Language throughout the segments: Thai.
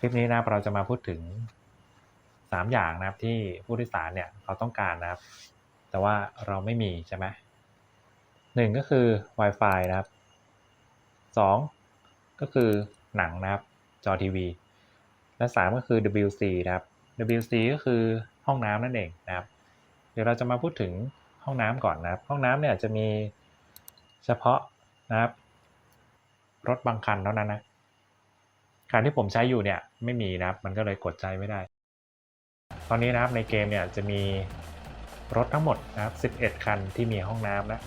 คลิปนี้นะครับเราจะมาพูดถึงสามอย่างนะครับที่ผู้โดยสารเนี่ยเขาต้องการนะครับ แต่ว่าเราไม่มีใช่ไหมหนึ่งก็คือ Wi-Fi นะครับสองก็คือหนังนะครับจอทีวี และสามก็คือ WC นะครับ WC ก็คือห้องน้ำนั่นเองนะครับ เดี๋ยวเราจะมาพูดถึงห้องน้ำก่อนนะครับ ห้องน้ำเนี่ยจะมีเฉพาะนะครับ รถบางคันเท่านั้นนะ คันที่ผมใช้อยู่เนี่ยไม่มีนะครับ มันก็เลยกดใจไม่ได้ ตอนนี้นะครับในเกมเนี่ยจะมีรถทั้งหมดนะครับ 11 คันที่มีห้องน้ำนะ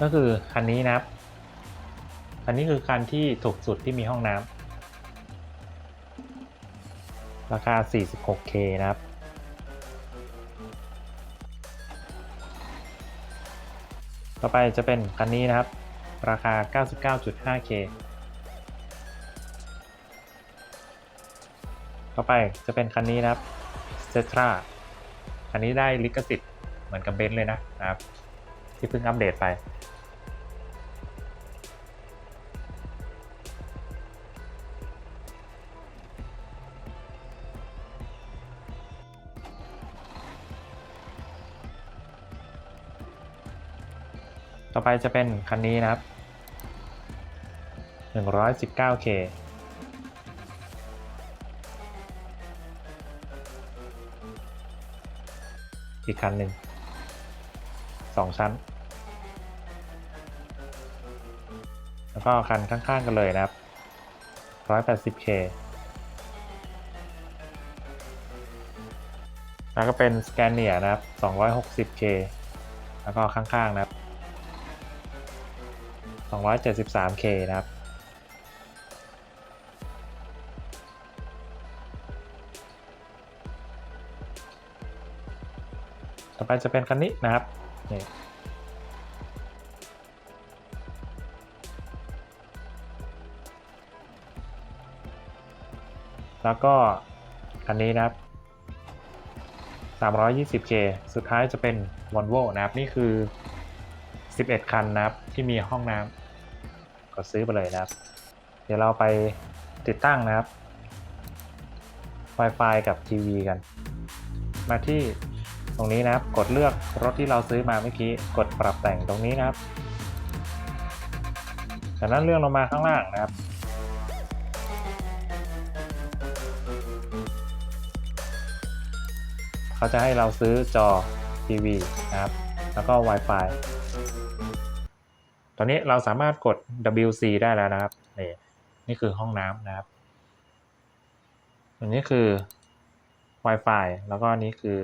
ก็คือคันนี้นะครับ คันนี้คือคันที่ถูกสุดที่มีห้องน้ำ ราคา 46k นะครับต่อไปจะเป็นคันนี้นะครับ ราคา 99.5k ต่อไปจะเป็นคันนี้นะครับ c e t r a คันนี้ได้ลิขสิทธิ์เหมือนกับเบนซ์เลยนะนะครับ ที่เพิ่งอัปเดตไป ต่อไปจะเป็นคันนี้นะครับ 119k อีกคันหนึ่งสองชั้น แล้วก็คันข้างๆกันเลยนะครับ 180k แล้วก็เป็น Scania นะครับ 260k แล้วก็ข้างๆนะครับ 273k นะครับ ต่อไปจะเป็นคันนี้นะครับนี่แล้วก็คันนี้นะครับ 320k สุดท้ายจะเป็น Volvo นะครับ นี่คือ 11 คันนะครับ ที่มีห้องน้ำกดซื้อไปเลยนะครับ เดี๋ยวเราไปติดตั้งนะครับ Wi-Fi กับทีวีกัน มาที่ รงนี้นะครับ กดเลือกรถที่เราซื้อมาเมื่อกี้ กดปรับแต่งตรงนี้นะครับ จากนั้นเลื่อนลงมาข้างล่างนะครับเขาจะให้เราซื้อจอทีวีนะครับ แล้วก็ Wi-Fi ตอนนี้เราสามารถกด WC ได้แล้วนะครับ นี่นี่คือห้องน้ำนะครับ อันนี้คือ Wi-Fi แล้วก็นี่คือ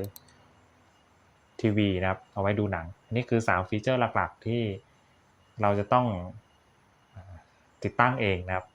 ทีวีนะครับ เอาไว้ดูหนังอันนี้คือ 3 ฟีเจอร์หลักๆ ที่เราจะต้องติดตั้งเองนะครับ